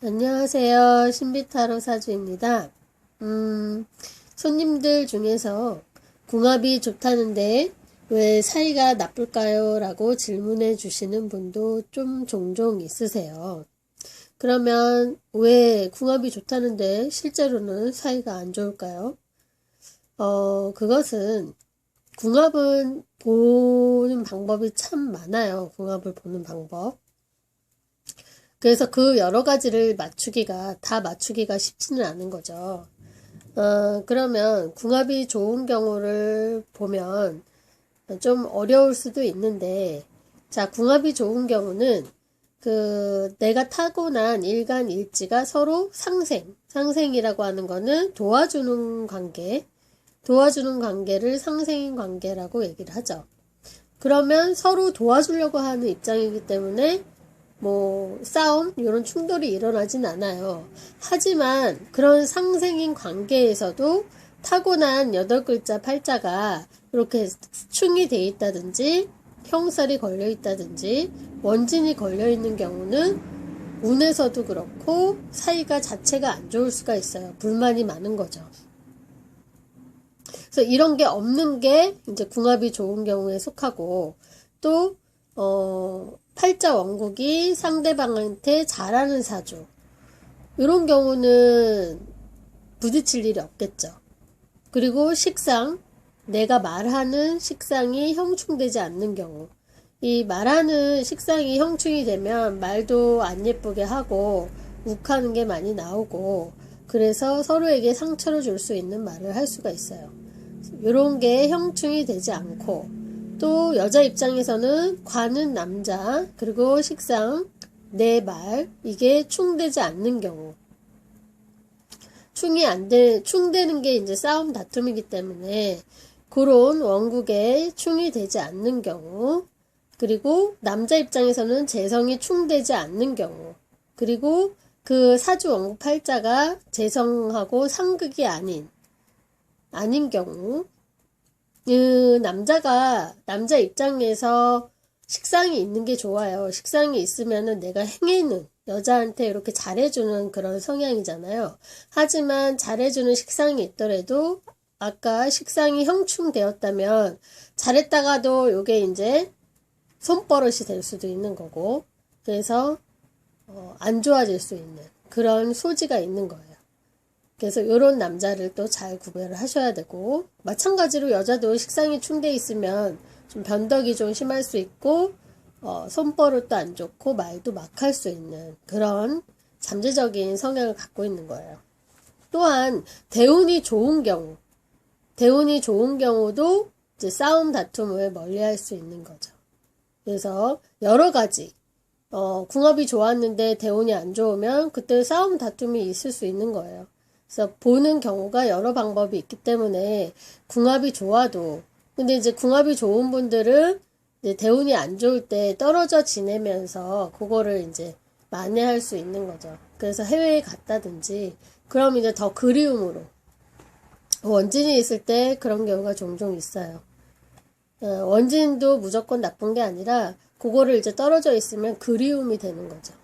안녕하세요. 신비타로 사주입니다. 음, 손님들 중에서 궁합이 좋다는데 왜 사이가 나쁠까요? 라고 질문해 주시는 분도 좀 종종 있으세요. 그러면 왜 궁합이 좋다는데 실제로는 사이가 안 좋을까요? 어, 그것은 궁합은 보는 방법이 참 많아요. 궁합을 보는 방법. 그래서 그 여러 가지를 맞추기가 다 맞추기가 쉽지는 않은 거죠. 어, 그러면 궁합이 좋은 경우를 보면 좀 어려울 수도 있는데, 자, 궁합이 좋은 경우는 그 내가 타고난 일간 일지가 서로 상생, 상생이라고 하는 거는 도와주는 관계, 도와주는 관계를 상생인 관계라고 얘기를 하죠. 그러면 서로 도와주려고 하는 입장이기 때문에 뭐 싸움 이런 충돌이 일어나진 않아요. 하지만 그런 상생인 관계에서도 타고난 여덟 글자 팔자가 이렇게 충이 돼 있다든지 형살이 걸려 있다든지 원진이 걸려 있는 경우는 운에서도 그렇고 사이가 자체가 안 좋을 수가 있어요. 불만이 많은 거죠. 그래서 이런 게 없는 게 이제 궁합이 좋은 경우에 속하고 또 어, 팔자 원국이 상대방한테 잘하는 사주. 이런 경우는 부딪힐 일이 없겠죠. 그리고 식상, 내가 말하는 식상이 형충되지 않는 경우. 이 말하는 식상이 형충이 되면 말도 안 예쁘게 하고 욱하는 게 많이 나오고 그래서 서로에게 상처를 줄 수 있는 말을 할 수가 있어요. 이런 게 형충이 되지 않고 또 여자 입장에서는 관은 남자 그리고 식상 내 말 이게 충되지 않는 경우. 충이 안 돼, 충되는 게 이제 싸움 다툼이기 때문에 그런 원국에 충이 되지 않는 경우 그리고 남자 입장에서는 재성이 충되지 않는 경우 그리고 그 사주 원국 팔자가 재성하고 상극이 아닌 아닌 경우 그 남자가 남자 입장에서 식상이 있는 게 좋아요. 식상이 있으면은 내가 행해는 여자한테 이렇게 잘해주는 그런 성향이잖아요. 하지만 잘해주는 식상이 있더라도 아까 식상이 형충되었다면 잘했다가도 요게 이제 손버릇이 될 수도 있는 거고 그래서 어, 안 좋아질 수 있는 그런 소지가 있는 거예요. 그래서 이런 남자를 또 잘 구별을 하셔야 되고 마찬가지로 여자도 식상이 충돼 있으면 좀 변덕이 좀 심할 수 있고 어, 손버릇도 안 좋고 말도 막 할 수 있는 그런 잠재적인 성향을 갖고 있는 거예요. 또한 대운이 좋은 경우 대운이 좋은 경우도 이제 싸움 다툼을 멀리할 수 있는 거죠. 그래서 여러 가지 어, 궁합이 좋았는데 대운이 안 좋으면 그때 싸움 다툼이 있을 수 있는 거예요. 그래서 보는 경우가 여러 방법이 있기 때문에 궁합이 좋아도 근데 이제 궁합이 좋은 분들은 이제 대운이 안 좋을 때 떨어져 지내면서 그거를 이제 만회할 수 있는 거죠. 그래서 해외에 갔다든지 그럼 이제 더 그리움으로 원진이 있을 때 그런 경우가 종종 있어요. 어, 원진도 무조건 나쁜 게 아니라 그거를 이제 떨어져 있으면 그리움이 되는 거죠.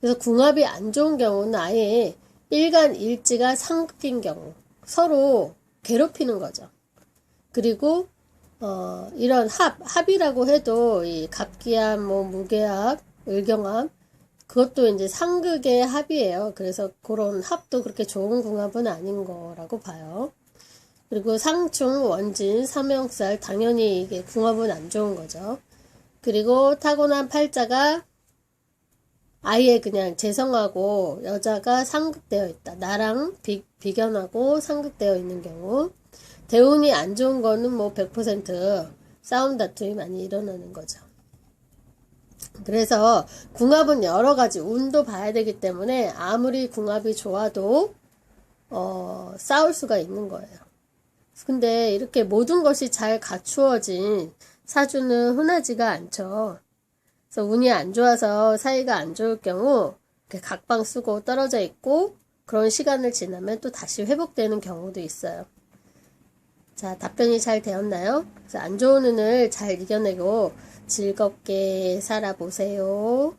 그래서 궁합이 안 좋은 경우는 아예 일간 일지가 상극인 경우 서로 괴롭히는 거죠. 그리고 어, 이런 합, 합이라고 해도 이 갑기합, 뭐 무게합, 을경합 그것도 이제 상극의 합이에요. 그래서 그런 합도 그렇게 좋은 궁합은 아닌 거라고 봐요. 그리고 상충, 원진, 삼형살 당연히 이게 궁합은 안 좋은 거죠. 그리고 타고난 팔자가 아예 그냥 재성하고 여자가 상극되어 있다. 나랑 비, 비견하고 상극되어 있는 경우. 대운이 안 좋은 거는 뭐 100% 싸움 다툼이 많이 일어나는 거죠. 그래서 궁합은 여러 가지 운도 봐야 되기 때문에 아무리 궁합이 좋아도 어, 싸울 수가 있는 거예요. 근데 이렇게 모든 것이 잘 갖추어진 사주는 흔하지가 않죠. 그래서 운이 안 좋아서 사이가 안 좋을 경우 각방 쓰고 떨어져 있고 그런 시간을 지나면 또 다시 회복되는 경우도 있어요. 자, 답변이 잘 되었나요? 그래서 안 좋은 운을 잘 이겨내고 즐겁게 살아보세요.